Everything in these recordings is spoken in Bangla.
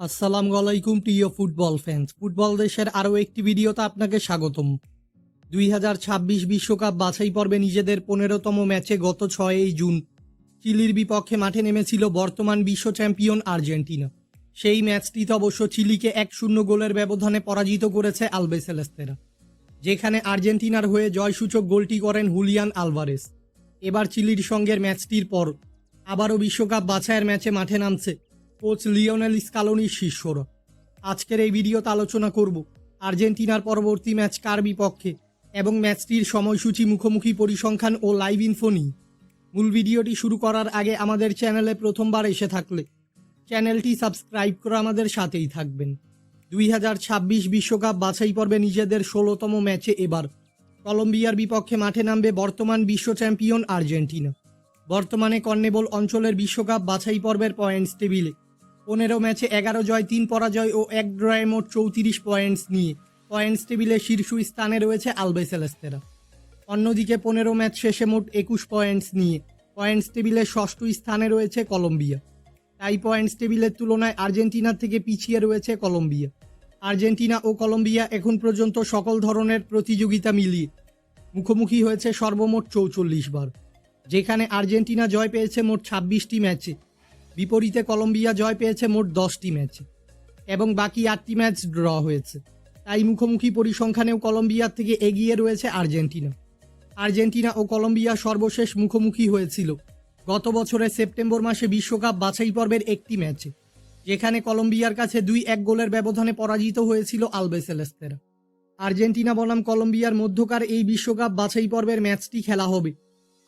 আসসালামু আলাইকুম, প্রিয় ফুটবল ফ্যান্স ফুটবল দেশের আরও একটি ভিডিওতে আপনাকে স্বাগতম। দুই হাজার ছাব্বিশ বিশ্বকাপ বাছাই পর্বে নিজেদের পনেরোতম ম্যাচে গত ছয়ই জুন চিলির বিপক্ষে মাঠে নেমেছিল বর্তমান বিশ্ব চ্যাম্পিয়ন আর্জেন্টিনা। সেই ম্যাচটিতে অবশ্য চিলিকে এক শূন্য গোলের ব্যবধানে পরাজিত করেছে আলবেসেলেস্তেরা যেখানে আর্জেন্টিনার হয়ে জয়সূচক গোলটি করেন হুলিয়ান আলভারেস। এবার চিলির সঙ্গের ম্যাচটির পর আবারও বিশ্বকাপ বাছাইয়ের ম্যাচে মাঠে নামছে কোচ লিওনেল স্কালোনির শিষ্যরা। আজকের এই ভিডিওতে আলোচনা করব আর্জেন্টিনার পরবর্তী ম্যাচ কার বিপক্ষে এবং ম্যাচটির সময়সূচি, মুখোমুখি পরিসংখ্যান ও লাইভ ইনফো নিয়ে। মূল ভিডিওটি শুরু করার আগে আমাদের চ্যানেলে প্রথমবার এসে থাকলে চ্যানেলটি সাবস্ক্রাইব করে আমাদের সাথেই থাকবেন। দুই হাজার ছাব্বিশ বিশ্বকাপ বাছাই পর্বে নিজেদের ষোলোতম ম্যাচে এবার কলম্বিয়ার বিপক্ষে মাঠে নামবে বর্তমান বিশ্ব চ্যাম্পিয়ন আর্জেন্টিনা। বর্তমানে কর্নেবল অঞ্চলের বিশ্বকাপ বাছাই পর্বের পয়েন্টস টেবিলে পনেরো ম্যাচে এগারো জয়, তিন পরাজয় ও এক ড্রয়ে মোট চৌত্রিশ পয়েন্টস নিয়ে। পয়েন্টস টেবিলে শীর্ষ স্থানে রয়েছে আলবেসেলেস্তেরা অন্যদিকে পনেরো ম্যাচ শেষে মোট একুশ পয়েন্টস নিয়ে। পয়েন্টস টেবিলে ষষ্ঠ স্থানে রয়েছে কলম্বিয়া। তাই পয়েন্টস টেবিলের তুলনায় আর্জেন্টিনার থেকে পিছিয়ে রয়েছে কলম্বিয়া। আর্জেন্টিনা ও কলম্বিয়া এখন পর্যন্ত সকল ধরনের প্রতিযোগিতা মিলিয়ে মুখোমুখি হয়েছে সর্বমোট চৌচল্লিশ বার, যেখানে আর্জেন্টিনা জয় পেয়েছে মোট ছাব্বিশটি ম্যাচে। বিপরীতে কলম্বিয়া জয় পেয়েছে মোট দশটি ম্যাচে এবং বাকি আটটি ম্যাচ ড্র হয়েছে। তাই মুখোমুখি পরিসংখ্যানেও কলম্বিয়ার থেকে এগিয়ে রয়েছে আর্জেন্টিনা। আর্জেন্টিনা ও কলম্বিয়া সর্বশেষ মুখোমুখি হয়েছিল গত বছরের সেপ্টেম্বর মাসে বিশ্বকাপ বাছাই পর্বের একটি ম্যাচে, যেখানে কলম্বিয়ার কাছে দুই এক গোলের ব্যবধানে পরাজিত হয়েছিল আলবেসেলেস্তেরা আর্জেন্টিনা বনাম কলম্বিয়ার মধ্যকার এই বিশ্বকাপ বাছাই পর্বের ম্যাচটি খেলা হবে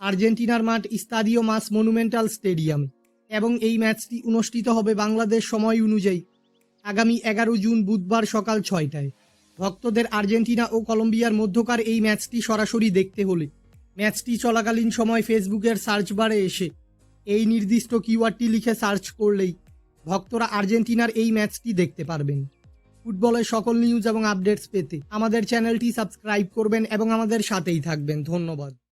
আর্জেন্টিনার মাঠ ইস্তাদিও মাস মনুমেন্টাল স্টেডিয়ামে। এবং এই ম্যাচটি অনুষ্ঠিত হবে বাংলাদেশ সময় অনুযায়ী, আগামী এগারো জুন বুধবার সকাল ছয়টায়। ভক্তদের আর্জেন্টিনা ও কলম্বিয়ার মধ্যকার এই ম্যাচটি সরাসরি দেখতে হলে, ম্যাচটি চলাকালীন সময় ফেসবুকের সার্চ বারে এসে, এই নির্দিষ্ট কিওয়ার্ডটি লিখে সার্চ করলেই ভক্তরা আর্জেন্টিনার এই ম্যাচটি দেখতে পারবেন। ফুটবলের সকল নিউজ এবং আপডেটস পেতে আমাদের চ্যানেলটি সাবস্ক্রাইব করবেন এবং আমাদের সাথেই থাকবেন। ধন্যবাদ।